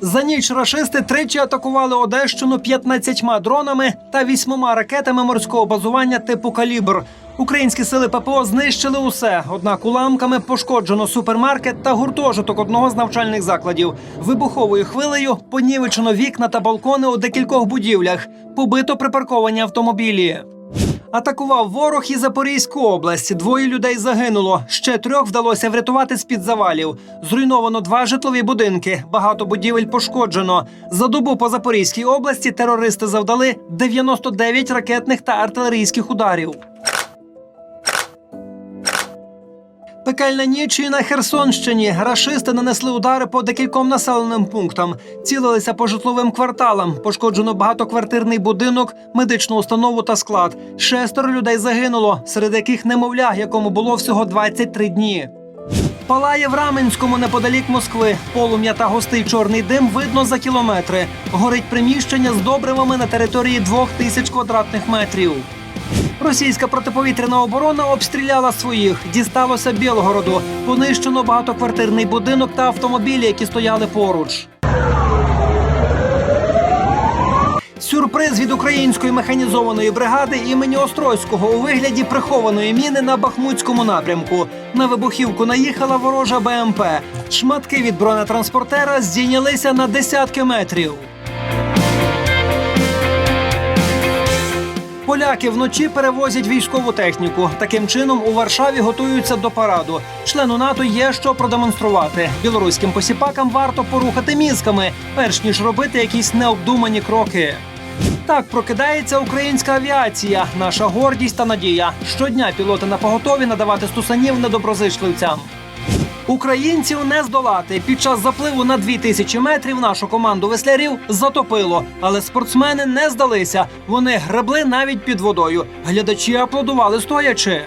За ніч рашисти тричі атакували Одещину 15 дронами та 8 ракетами морського базування типу калібр. Українські сили ППО знищили усе. Однак уламками пошкоджено супермаркет та гуртожиток одного з навчальних закладів. Вибуховою хвилею понівечено вікна та балкони у декількох будівлях. Побито припарковані автомобілі. Атакував ворог і Запорізьку область. Двоє людей загинуло. Ще трьох вдалося врятувати з під завалів. Зруйновано два житлові будинки. Багато будівель пошкоджено. За добу по Запорізькій області терористи завдали 99 ракетних та артилерійських ударів. Пекельна ніч і на Херсонщині рашисти нанесли удари по декільком населеним пунктам, цілилися по житловим кварталам. Пошкоджено багатоквартирний будинок, медичну установу та склад. Шестеро людей загинуло, серед яких немовля, якому було всього 23 дні. Палає в Раменському неподалік Москви. Полум'я та густий чорний дим видно за кілометри. Горить приміщення з добривами на території двох тисяч квадратних метрів. Російська протиповітряна оборона обстріляла своїх. Дісталося Білгороду. Понищено багатоквартирний будинок та автомобілі, які стояли поруч. Сюрприз від української механізованої бригади імені Острозького у вигляді прихованої міни на Бахмутському напрямку. На вибухівку наїхала ворожа БМП. Шматки від бронетранспортера здійнялися на десятки метрів. Поляки вночі перевозять військову техніку. Таким чином у Варшаві готуються до параду. Члену НАТО є що продемонструвати. Білоруським посіпакам варто порухати мізками, перш ніж робити якісь необдумані кроки. Так прокидається українська авіація, наша гордість та надія. Щодня пілоти на поготові надавати стусанів недоброзичливцям. Українців не здолати. Під час запливу на 2000 метрів нашу команду веслярів затопило, але спортсмени не здалися. Вони гребли навіть під водою. Глядачі аплодували стоячи.